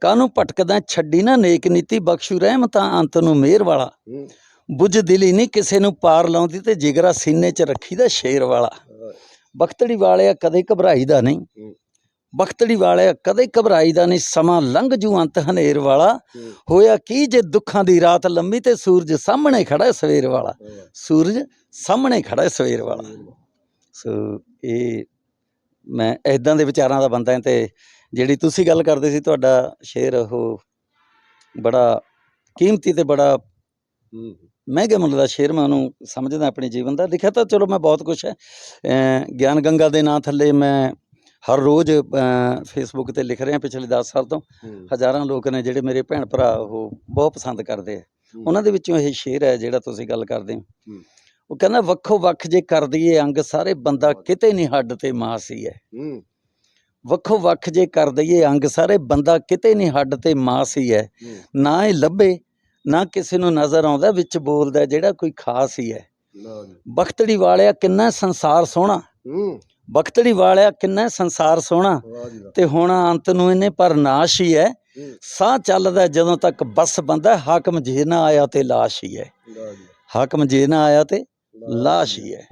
ਕਾਨੂੰ ਭਟਕਦਾ? ਛੱਡੀ ਨਾ ਨੇਕ ਨੀਤੀ ਬਖਸ਼ੂ ਰਹਿਮਤਾਂ ਅੰਤ ਨੂੰ ਮਿਹਰ ਵਾਲਾ। ਬੁੱਝ ਦਿਲੀ ਨਹੀਂ ਕਿਸੇ ਨੂੰ ਪਾਰ ਲਾਉਂਦੀ ਤੇ ਜਿਗਰਾ ਸੀਨੇ 'ਚ ਰੱਖੀਦਾ ਸ਼ੇਰ ਵਾਲਾ। ਬਖਤੜੀ ਵਾਲਿਆ ਕਦੇ ਘਬਰਾਈਦਾ ਨਹੀਂ। ਬਖਤੜੀ ਵਾਲਿਆ ਕਦੇ ਘਬਰਾਈਦਾ ਨਹੀਂ। ਸਮਾਂ ਲੰਘ ਜੂ ਅੰਤ ਹਨੇਰ ਵਾਲਾ। ਹੋਇਆ ਕੀ ਜੇ ਦੁੱਖਾਂ ਦੀ ਰਾਤ ਲੰਮੀ ਤੇ ਸੂਰਜ ਸਾਹਮਣੇ ਖੜਾ ਹੈ ਸਵੇਰ ਵਾਲਾ। ਸੂਰਜ ਸਾਹਮਣੇ ਖੜਾ ਹੈ ਸਵੇਰ ਵਾਲਾ। ਸੋ ਇਹ ਮੈਂ ਇਦਾਂ ਦੇ ਵਿਚਾਰਾਂ ਦਾ ਬੰਦਾ ਹਾਂ ਤੇ ਜਿਹੜੀ ਤੁਸੀਂ ਗੱਲ ਕਰਦੇ ਸੀ ਤੁਹਾਡਾ ਸ਼ੇਰ ਉਹ ਬੜਾ ਕੀਮਤੀ ਤੇ ਬੜਾ ਮਹਿੰਗੇ ਮੁੱਲ ਦਾ ਸ਼ੇਰ ਮੈਂ ਉਹਨੂੰ ਸਮਝਦਾ ਆਪਣੇ ਜੀਵਨ ਦਾ। ਲਿਖਿਆ ਤਾਂ ਚਲੋ ਮੈਂ ਬਹੁਤ ਕੁਝ ਹੈ ਗਿਆਨ ਗੰਗਾ ਦੇ ਨਾਂ ਥੱਲੇ ਮੈਂ ਹਰ ਰੋਜ਼ ਫੇਸਬੁੱਕ ਤੇ ਲਿਖ ਰਿਹਾ ਪਿਛਲੇ 10 ਸਾਲ ਤੋਂ। ਹਜ਼ਾਰਾਂ ਲੋਕ ਨੇ ਜਿਹੜੇ ਮੇਰੇ ਭੈਣ ਭਰਾ ਉਹ ਬਹੁਤ ਪਸੰਦ ਕਰਦੇ ਆ। ਉਹਨਾਂ ਦੇ ਵਿੱਚੋਂ ਇਹ ਸ਼ੇਰ ਹੈ ਜਿਹੜਾ ਤੁਸੀਂ ਗੱਲ ਕਰਦੇ ਹੋ। ਉਹ ਕਹਿੰਦਾ ਵੱਖੋ ਵੱਖ ਜੇ ਕਰ ਦਈਏ ਅੰਗ ਸਾਰੇ ਬੰਦਾ ਕਿਤੇ ਨਹੀਂ ਹੱਡ ਤੇ ਮਾਸ ਹੈ। ਹੂੰ। ਵੱਖੋ ਵੱਖ ਜੇ ਕਰ ਦਈਏ ਅੰਗ ਸਾਰੇ ਬੰਦਾ ਕਿਤੇ ਨਹੀਂ ਹੱਡ ਤੇ ਮਾਸ ਹੀ ਹੈ। ਨਾ ਇਹ ਲੱਭੇ ਨਾ ਕਿਸੇ ਨੂੰ ਨਜ਼ਰ ਆਉਂਦਾ ਵਿੱਚ ਬੋਲਦਾ ਜਿਹੜਾ ਕੋਈ ਖਾਸ ਹੀ ਹੈ। ਬਖਤੜੀ ਵਾਲਿਆ ਕਿੰਨਾ ਸੰਸਾਰ ਸੋਹਣਾ। ਬਖਤੜੀ ਵਾਲਿਆ ਕਿੰਨਾ ਸੰਸਾਰ ਸੋਹਣਾ। ਤੇ ਹੁਣ ਅੰਤ ਨੂੰ ਇਹਨੇ ਪਰ ਨਾਸ਼ ਹੀ ਹੈ। ਸਾਹ ਚੱਲਦਾ ਜਦੋਂ ਤੱਕ ਬਸ ਬੰਦਾ ਹਾਕਮ ਜੇ ਨਾ ਆਇਆ ਤੇ ਲਾਸ਼ ਹੀ ਹੈ। ਹਾਕਮ ਜੇ ਨਾ ਆਇਆ ਤੇ ਲਾਸ਼ ਹੀ ਹੈ।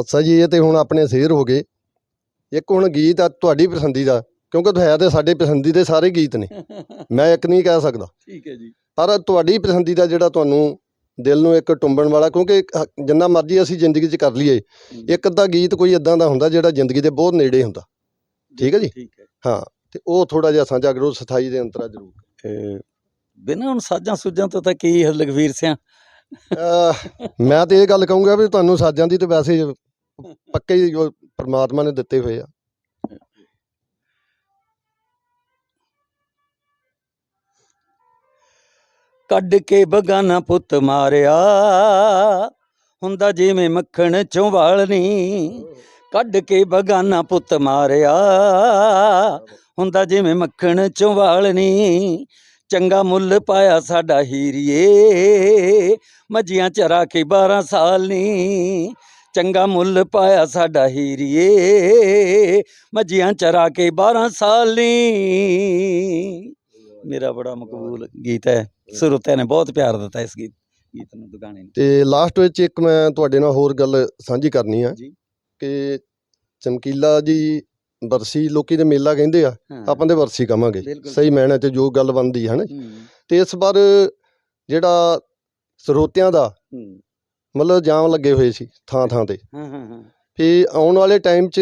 ਅੱਛਾ ਜੀ ਇਹ ਤੇ ਹੁਣ ਆਪਣੇ ਸ਼ੇਰ ਹੋ ਗਏ। ਇੱਕ ਹੁਣ ਗੀਤ ਆ ਤੁਹਾਡੀ ਪਸੰਦੀਦਾ ਕਿਉਂਕਿ ਹੈ ਤੇ ਸਾਡੇ ਪਸੰਦੀਦੇ ਸਾਰੇ ਗੀਤ ਨੇ। ਮੈਂ ਇੱਕ ਨਹੀਂ ਕਹਿ ਸਕਦਾ। ਠੀਕ ਹੈ ਜੀ। ਪਰ ਤੁਹਾਡੀ ਪਸੰਦੀਦਾ ਜਿਹੜਾ ਤੁਹਾਨੂੰ ਦਿਲ ਨੂੰ ਇੱਕ ਟੁੰਬਣ ਵਾਲਾ ਕਿਉਂਕਿ ਜਿੰਨਾ ਮਰਜ਼ੀ ਅਸੀਂ ਜ਼ਿੰਦਗੀ 'ਚ ਕਰ ਲਈਏ ਇੱਕ ਅੱਧਾ ਗੀਤ ਕੋਈ ਇਦਾਂ ਦਾ ਹੁੰਦਾ ਜਿਹੜਾ ਜ਼ਿੰਦਗੀ ਦੇ ਬਹੁਤ ਨੇੜੇ ਹੁੰਦਾ। ਠੀਕ ਹੈ ਜੀ? ਹੈ। ਤੇ ਉਹ ਥੋੜਾ ਜਿਹਾ ਸਾਂਝਾ ਕਰੋ ਸਥਾਈ ਦੇ ਅੰਤਰਾ ਜ਼ਰੂਰ। ਬਿਨਾਂ ਹੁਣ ਸਾਜਾਂ ਸੁਜਾਂ ਤੋਂ ਤਾਂ ਕੀ ਹੈ ਲਖਵੀਰ ਸਿਆ? ਮੈਂ ਤੇ ਇਹ ਗੱਲ ਕਹੂੰਗਾ ਵੀ ਤੁਹਾਨੂੰ ਸਾਜਾਂ ਦੀ ਤੇ ਵੈਸੇ ਪੱਕੇ ਹੀ ਪ੍ਰਮਾਤਮਾ ਨੇ ਦਿੱਤੇ ਹੋਏ ਆ। ਕੱਢ ਕੇ ਬਗਾਨਾ ਪੁੱਤ ਮਾਰਿਆ। ਹੁੰਦਾ ਜਿਵੇਂ ਮੱਖਣ ਚੋਂ ਵਾਲਣੀ ਕੱਢ ਕੇ ਬਗਾਨਾ ਪੁੱਤ ਮਾਰਿਆ। ਹੁੰਦਾ ਜਿਵੇਂ ਮੱਖਣ ਚੋਂ ਵਾਲਣੀ ਚੰਗਾ ਮੁੱਲ ਪਾਇਆ ਸਾਡਾ ਹੀਰੀਏ। ਮੱਝੀਆਂ ਚਰਾ ਕੇ 12 ਸਾਲ ਨੀ। ਚੰਗਾ ਮੁੱਲ ਪਾਇਆ ਸਾਡਾ ਹੀਰੀਏ। ਮੱਝੀਆਂ ਚਰਾ ਕੇ 12 ਸਾਲ। ਮੇਰਾ ਬੜਾ ਮਕਬੂਲ ਗੀਤ ਹੈ। ਸਰੋਤਿਆਂ ਨੇ ਬਹੁਤ ਪਿਆਰ ਦਿੱਤਾ ਇਸ ਗੀਤ ਗੀਤ ਨੂੰ ਦੁਗਾਣੇ ਨੂੰ। ਤੇ ਲਾਸਟ ਵਿੱਚ ਇੱਕ ਮੈਂ ਤੁਹਾਡੇ ਨਾਲ ਹੋਰ ਗੱਲ ਸਾਂਝੀ ਕਰਨੀ ਆ ਜੀ। ਕਿ ਚਮਕੀਲਾ ਜੀ ਬਰਸੀ ਲੋਕੀ ਦੇ ਮੇਲਾ ਕਹਿੰਦੇ ਆ। ਆਪਾਂ ਦੇ ਵਰਸੀ ਕਵਾਂਗੇ। ਸਹੀ ਮੈਨੇ ਤੇ ਜੋ ਗੱਲ ਬਣਦੀ ਹੈ ਨਾ। ਤੇ ਇਸ ਵਾਰ ਜਿਹੜਾ ਸਰੋਤਿਆਂ ਦਾ ਮਤਲਬ ਜਾਮ ਲੱਗੇ ਹੋਏ ਸੀ ਥਾਂ ਥਾਂ ਤੇ। ਹਾਂ ਹਾਂ ਹਾਂ। ਵੀ ਆਉਣ ਵਾਲੇ ਟਾਈਮ 'ਚ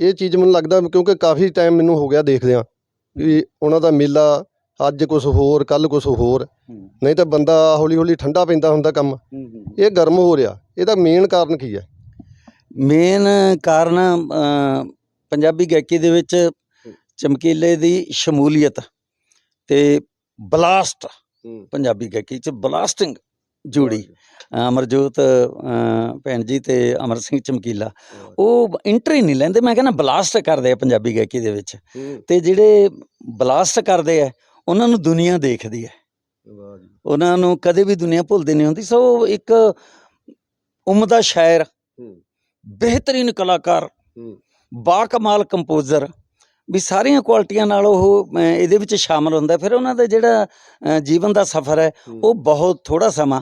ਇਹ ਚੀਜ਼ ਮੈਨੂੰ ਲੱਗਦਾ ਕਿਉਂਕਿ ਕਾਫੀ ਟਾਈਮ ਮੈਨੂੰ ਹੋ ਗਿਆ ਦੇਖਦਿਆਂ ਵੀ ਉਹਨਾਂ ਦਾ ਮੇਲਾ ਅੱਜ ਕੁਝ ਹੋਰ ਕੱਲ ਕੁਝ ਹੋਰ। ਹੂੰ, ਨਹੀਂ ਤਾਂ ਬੰਦਾ ਹੌਲੀ ਹੌਲੀ ਠੰਡਾ ਪੈਂਦਾ ਹੁੰਦਾ ਕੰਮ। ਹੂੰ, ਹੂੰ। ਇਹ ਗਰਮ ਹੋ ਰਿਹਾ। ਇਹਦਾ ਮੇਨ ਕਾਰਨ ਕੀ ਹੈ? ਮੇਨ ਕਾਰਨ ਅ, ਪੰਜਾਬੀ ਗਾਇਕੀ ਦੇ ਵਿੱਚ ਚਮਕੀਲੇ ਦੀ ਸ਼ਮੂਲੀਅਤ ਤੇ ਬਲਾਸਟ ਪੰਜਾਬੀ ਗਾਇਕੀ ਚ ਬਲਾਸਟਿੰਗ ਜੋੜੀ। ਅਮਰਜੋਤ ਭੈਣ ਜੀ ਤੇ ਅਮਰ ਸਿੰਘ ਚਮਕੀਲਾ। ਉਹ ਇੰਟਰੀ ਨਹੀਂ ਲੈਂਦੇ ਮੈਂ ਕਹਿੰਦਾ ਬਲਾਸਟ ਕਰਦੇ ਆ ਪੰਜਾਬੀ ਗਾਇਕੀ ਦੇ ਵਿੱਚ। ਤੇ ਜਿਹੜੇ ਬਲਾਸਟ ਕਰਦੇ ਆ ਉਹਨਾਂ ਨੂੰ ਦੁਨੀਆ ਦੇਖਦੀ ਹੈ। ਉਹਨਾਂ ਨੂੰ ਕਦੇ ਵੀ ਦੁਨੀਆ ਭੁੱਲਦੀ ਨਹੀਂ ਹੁੰਦੀ। ਸੋ ਇੱਕ ਉਮਦਾ ਸ਼ਾਇਰ ਬਿਹਤਰੀਨ ਕਲਾਕਾਰ ਬਾ ਕਮਾਲ ਕੰਪੋਜ਼ਰ ਵੀ ਸਾਰੀਆਂ ਕੁਆਲਿਟੀਆਂ ਨਾਲ ਉਹ ਇਹਦੇ ਵਿੱਚ ਸ਼ਾਮਲ ਹੁੰਦਾ। ਫਿਰ ਉਹਨਾਂ ਦਾ ਜਿਹੜਾ ਜੀਵਨ ਦਾ ਸਫ਼ਰ ਹੈ ਉਹ ਬਹੁਤ ਥੋੜਾ ਸਮਾਂ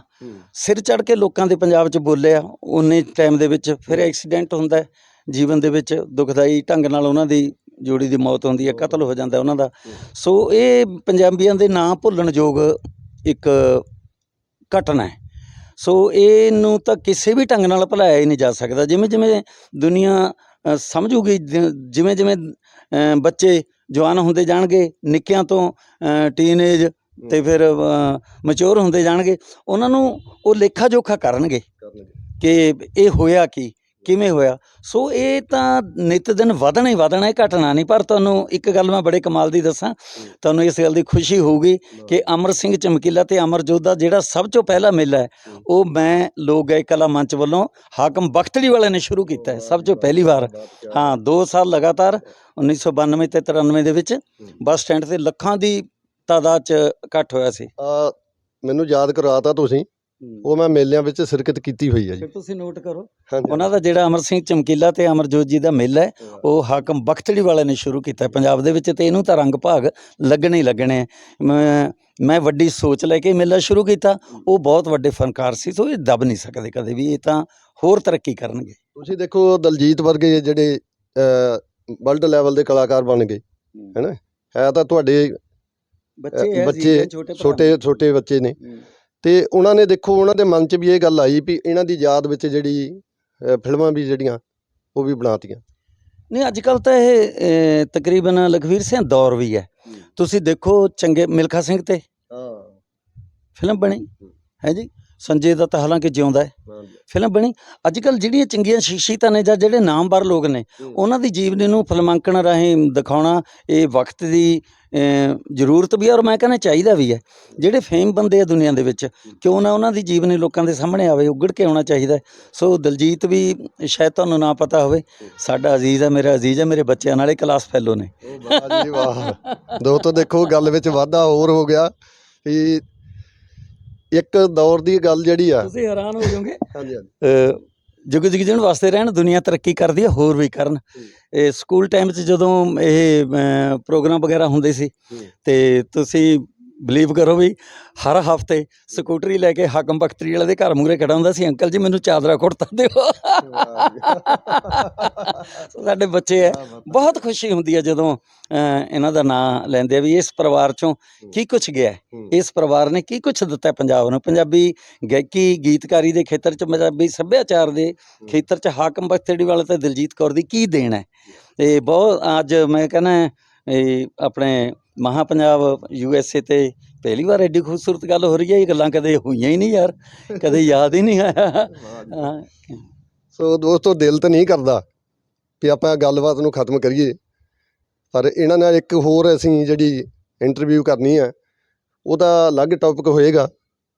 ਸਿਰ ਚੜ ਕੇ ਲੋਕਾਂ ਦੇ ਪੰਜਾਬ 'ਚ ਬੋਲਿਆ ਉਨੇ ਟਾਈਮ ਦੇ ਵਿੱਚ ਫਿਰ ਐਕਸੀਡੈਂਟ ਹੁੰਦਾ ਜੀਵਨ ਦੇ ਵਿੱਚ ਦੁਖਦਾਈ ਢੰਗ ਨਾਲ ਉਹਨਾਂ ਦੀ ਜੋੜੀ ਦੀ ਮੌਤ ਹੁੰਦੀ ਹੈ ਕਤਲ ਹੋ ਜਾਂਦਾ ਉਹਨਾਂ ਦਾ। ਸੋ ਇਹ ਪੰਜਾਬੀਆਂ ਦੇ ਨਾਂ ਭੁੱਲਣਯੋਗ ਇੱਕ ਘਟਨਾ ਹੈ। ਸੋ ਇਹਨੂੰ ਤਾਂ ਕਿਸੇ ਵੀ ਢੰਗ ਨਾਲ ਭੁਲਾਇਆ ਹੀ ਨਹੀਂ ਜਾ ਸਕਦਾ। ਜਿਵੇਂ ਜਿਵੇਂ ਦੁਨੀਆ ਸਮਝੂਗੀ ਜਿਵੇਂ ਜਿਵੇਂ ਬੱਚੇ ਜਵਾਨ ਹੁੰਦੇ ਜਾਣਗੇ ਨਿੱਕਿਆਂ ਤੋਂ ਟੀਨੇਜ ਤੇ ਫਿਰ ਮੈਚੁਰ ਹੁੰਦੇ ਜਾਣਗੇ ਉਹਨਾਂ ਨੂੰ ਉਹ ਲੇਖਾ ਜੋਖਾ ਕਰਨਗੇ। ਕਿ ਇਹ ਹੋਇਆ ਕੀ? ਕਿਵੇਂ ਹੋਇਆ? ਸੋ ਇਹ ਤਾਂ ਨਿਤ ਦਿਨ ਵਧਣਾ ਹੀ ਵਧਣਾ ਹੈ ਘਟਣਾ ਨਹੀਂ ਪਰ ਤੁਹਾਨੂੰ ਇੱਕ ਗੱਲ ਮੈਂ ਬੜੇ ਕਮਾਲ ਦੀ ਦੱਸਾਂ। ਤੁਹਾਨੂੰ ਇਸ ਗੱਲ ਦੀ ਖੁਸ਼ੀ ਹੋਊਗੀ ਕਿ ਅਮਰ ਸਿੰਘ ਚਮਕੀਲਾ ਤੇ ਅਮਰਜੋਤ ਦਾ ਜਿਹੜਾ ਸਭ ਤੋਂ ਪਹਿਲਾ ਮੇਲਾ ਹੈ ਉਹ ਮੈਂ ਲੋਕ ਗਾਇਕ ਕਲਾ ਮੰਚ ਵੱਲੋਂ ਹਾਕਮ ਬਖਤੜੀ ਵਾਲਿਆਂ ਨੇ ਸ਼ੁਰੂ ਕੀਤਾ ਹੈ ਸਭ ਤੋਂ ਪਹਿਲੀ ਵਾਰ। ਹਾਂ 2 ਸਾਲ ਲਗਾਤਾਰ 1992 ਤੇ 93 ਦੇ ਵਿੱਚ ਬੱਸ ਸਟੈਂਡ ਤੇ ਲੱਖਾਂ ਦੀ ਤਾਦਾਦ ਚ ਇਕੱਠ ਹੋਇਆ ਸੀ। ਮੈਨੂੰ ਯਾਦ ਕਰਾਤਾ ਤੁਸੀਂ ਉਹ ਮੈਂ ਮੇਲਿਆਂ ਵਿੱਚ ਸ਼ਿਰਕਤ ਕੀਤੀ ਹੋਈ ਹੈ ਜੀ। ਫਿਰ ਤੁਸੀਂ ਨੋਟ ਕਰੋ। ਹਾਂਜੀ। ਉਹਨਾਂ ਦਾ ਜਿਹੜਾ ਅਮਰ ਸਿੰਘ ਚਮਕੀਲਾ ਤੇ ਅਮਰਜੋਤ ਜੀ ਦਾ ਮੇਲਾ ਹੈ ਉਹ ਹਾਕਮ ਬਖਤੜੀ ਵਾਲੇ ਨੇ ਸ਼ੁਰੂ ਕੀਤਾ ਹੈ। ਪੰਜਾਬ ਦੇ ਵਿੱਚ ਤੇ ਇਹਨੂੰ ਤਾਂ ਰੰਗ ਭਾਗ ਲੱਗਣੇ ਹੀ ਲੱਗਣੇ ਹੈ। ਮੈਂ ਮੈਂ ਵੱਡੀ ਸੋਚ ਲੈ ਕੇ ਇਹ ਮੇਲਾ ਸ਼ੁਰੂ ਕੀਤਾ। ਉਹ ਬਹੁਤ ਵੱਡੇ ਫਨਕਾਰ ਸੀ ਸੋ ਇਹ ਦਬ ਨਹੀਂ ਸਕਦੇ ਕਦੇ ਵੀ। ਇਹ ਤਾਂ ਹੋਰ ਤਰੱਕੀ ਕਰਨਗੇ। ਤੁਸੀਂ ਦੇਖੋ ਦਲਜੀਤ ਵਰਗੇ ਜਿਹੜੇ ਵਰਲਡ ਲੈਵਲ ਦੇ ਕਲਾਕਾਰ ਬਣ ਗਏ ਹੈਨਾ ਹੈ ਤਾਂ ਤੁਹਾਡੇ ਬੱਚੇ ਹੈ ਬੱਚੇ ਜੀ, ਛੋਟੇ ਛੋਟੇ ਛੋਟੇ ਬੱਚੇ ਨੇ। ਹੂੰ। ਤੇ ਉਹਨਾਂ ਨੇ ਦੇਖੋ ਉਹਨਾਂ ਦੇ ਮਨ 'ਚ ਵੀ ਇਹ ਗੱਲ ਆਈ ਵੀ ਇਹਨਾਂ ਦੀ ਯਾਦ ਵਿੱਚ ਜਿਹੜੀ ਫਿਲਮਾਂ ਵੀ ਜਿਹੜੀਆਂ ਉਹ ਵੀ ਬਣਾਤੀਆਂ ਨਹੀਂ ਅੱਜ ਕੱਲ ਤਾਂ ਇਹ ਤਕਰੀਬਨ ਲਖਵੀਰ ਸਿੰਘ ਦੌਰ ਵੀ ਹੈ ਹੂੰ। ਤੁਸੀਂ ਦੇਖੋ ਚੰਗੇ ਮਿਲਖਾ ਸਿੰਘ ਤੇ ਹਾਂ ਫਿਲਮ ਬਣੀ ਹੈ ਜੀ ਸੰਜੇ ਦਾ ਤਾਂ ਹਾਲਾਂਕਿ ਜਿਉਂਦਾ ਹੈ। ਫਿਲਮ ਬਣੀ। ਅੱਜ ਕੱਲ ਜਿਹੜੀਆਂ ਚੰਗੀਆਂ ਸ਼ਖਸੀਅਤਾਂ ਨੇ ਜਾਂ ਜਿਹੜੇ ਨਾਮਵਰ ਲੋਕ ਨੇ ਉਹਨਾਂ ਦੀ ਜੀਵਨੀ ਨੂੰ ਫਿਲਮਾਂਕਣ ਰਾਹੀਂ ਦਿਖਾਉਣਾ ਇਹ ਵਕਤ ਦੀ ਜ਼ਰੂਰਤ ਵੀ ਹੈ ਔਰ ਮੈਂ ਕਹਿੰਦਾ ਚਾਹੀਦਾ ਵੀ ਹੈ। ਜਿਹੜੇ ਫੇਮ ਬੰਦੇ ਆ ਦੁਨੀਆ ਦੇ ਵਿੱਚ ਕਿਉਂ ਨਾ ਉਹਨਾਂ ਦੀ ਜੀਵਨੀ ਲੋਕਾਂ ਦੇ ਸਾਹਮਣੇ ਆਵੇ ਉਗੜ ਕੇ ਆਉਣਾ ਚਾਹੀਦਾ। ਸੋ ਦਲਜੀਤ ਵੀ ਸ਼ਾਇਦ ਤੁਹਾਨੂੰ ਨਾ ਪਤਾ ਹੋਵੇ ਸਾਡਾ ਅਜ਼ੀਜ਼ ਹੈ ਮੇਰਾ ਅਜ਼ੀਜ਼ ਹੈ ਮੇਰੇ ਬੱਚਿਆਂ ਨਾਲੇ ਕਲਾਸ ਫੈਲੋ ਨੇ। ਵਾਹ ਜੀ ਵਾਹ। ਦੋਸਤੋ ਦੇਖੋ ਗੱਲ ਵਿੱਚ ਵਾਧਾ ਹੋਰ ਹੋ ਗਿਆ ਵੀ ਇੱਕ ਦੌਰ ਦੀ ਗੱਲ ਜਿਹੜੀ ਆ ਤੁਸੀਂ ਹੈਰਾਨ ਹੋ ਜਾਓਗੇ ਹਾਂਜੀ ਹਾਂਜੀ ਜੁਗ ਜੁਗ ਜੀਣ ਵਾਸਤੇ ਰਹਿਣ ਦੁਨੀਆ ਤਰੱਕੀ ਕਰਦੀ ਹੈ ਹੋਰ ਵੀ ਕਰਨ। ਇਹ ਸਕੂਲ ਟਾਈਮ 'ਚ ਜਦੋਂ ਇਹ ਪ੍ਰੋਗਰਾਮ ਵਗੈਰਾ ਹੁੰਦੇ ਸੀ। ਤੇ ਤੁਸੀਂ ਬਲੀਵ ਕਰੋ ਵੀ ਹਰ ਹਫ਼ਤੇ ਸਕੂਟਰੀ ਲੈ ਕੇ ਹਾਕਮ ਬਖਤਰੀ ਵਾਲੇ ਦੇ ਘਰ ਮੂਹਰੇ ਖੜਾ ਹੁੰਦਾ ਸੀ। ਅੰਕਲ ਜੀ ਮੈਨੂੰ ਚਾਦਰਾ ਕੁੜਤਾ ਦਿਓ। ਸਾਡੇ ਬੱਚੇ ਹੈ ਬਹੁਤ ਖੁਸ਼ੀ ਹੁੰਦੀ ਹੈ ਜਦੋਂ ਇਹਨਾਂ ਦਾ ਨਾਂ ਲੈਂਦੇ ਆ ਵੀ ਇਸ ਪਰਿਵਾਰ ਚੋਂ ਕੀ ਕੁਝ ਗਿਆ। ਇਸ ਪਰਿਵਾਰ ਨੇ ਕੀ ਕੁਝ ਦਿੱਤਾ ਪੰਜਾਬ ਨੂੰ? ਪੰਜਾਬੀ ਗਾਇਕੀ ਗੀਤਕਾਰੀ ਦੇ ਖੇਤਰ 'ਚ ਪੰਜਾਬੀ ਸੱਭਿਆਚਾਰ ਦੇ ਖੇਤਰ 'ਚ ਹਾਕਮ ਬਖਤੜੀ ਵਾਲੇ ਤੇ ਦਿਲਜੀਤ ਕੌਰ ਦੀ ਕੀ ਦੇਣ ਹੈ ਤੇ ਬਹੁਤ ਅੱਜ ਮੈਂ ਕਹਿੰਦਾ ਇਹ ਆਪਣੇ ਮਹਾ ਪੰਜਾਬ ਯੂ ਐਸ ਏ ਤੇ ਪਹਿਲੀ ਵਾਰ ਐਡੀ ਖੂਬਸੂਰਤ ਗੱਲ ਹੋ ਰਹੀ ਹੈ ਇਹ ਗੱਲਾਂ ਕਦੇ ਹੋਈਆਂ ਹੀ ਨਹੀਂ ਯਾਰ ਕਦੇ ਯਾਦ ਹੀ ਨਹੀਂ ਆਇਆ। ਹਾਂ, ਸੋ ਦੋਸਤੋ ਦਿਲ ਤਾਂ ਨਹੀਂ ਕਰਦਾ ਵੀ ਆਪਾਂ ਗੱਲਬਾਤ ਨੂੰ ਖਤਮ ਕਰੀਏ ਪਰ ਇਹਨਾਂ ਨਾਲ ਇੱਕ ਹੋਰ ਅਸੀਂ ਜਿਹੜੀ ਇੰਟਰਵਿਊ ਕਰਨੀ ਹੈ ਉਹਦਾ ਅਲੱਗ ਟੌਪਿਕ ਹੋਏਗਾ।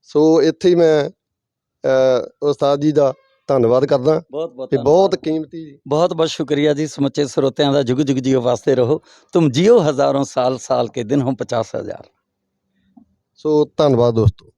ਸੋ ਇੱਥੇ ਹੀ ਮੈਂ ਅ, ਉਸਤਾਦ ਜੀ ਦਾ ਧੰਨਵਾਦ ਕਰਦਾ। ਬਹੁਤ ਤੇ ਬਹੁਤ ਕੀਮਤੀ ਬਹੁਤ ਬਹੁਤ ਸ਼ੁਕਰੀਆ ਜੀ ਸਮੁੱਚੇ ਸਰੋਤਿਆਂ ਦਾ ਜੁਗ ਜੁਗ ਜੀਓ ਵਾਸਤੇ ਰਹੋ। ਤੁਮ ਜਿਓ ਹਜ਼ਾਰਾਂ ਸਾਲ ਸਾਲ ਕੇ ਦਿਨ ਹੋ 50000 ਸੋ ਧੰਨਵਾਦ ਦੋਸਤੋ।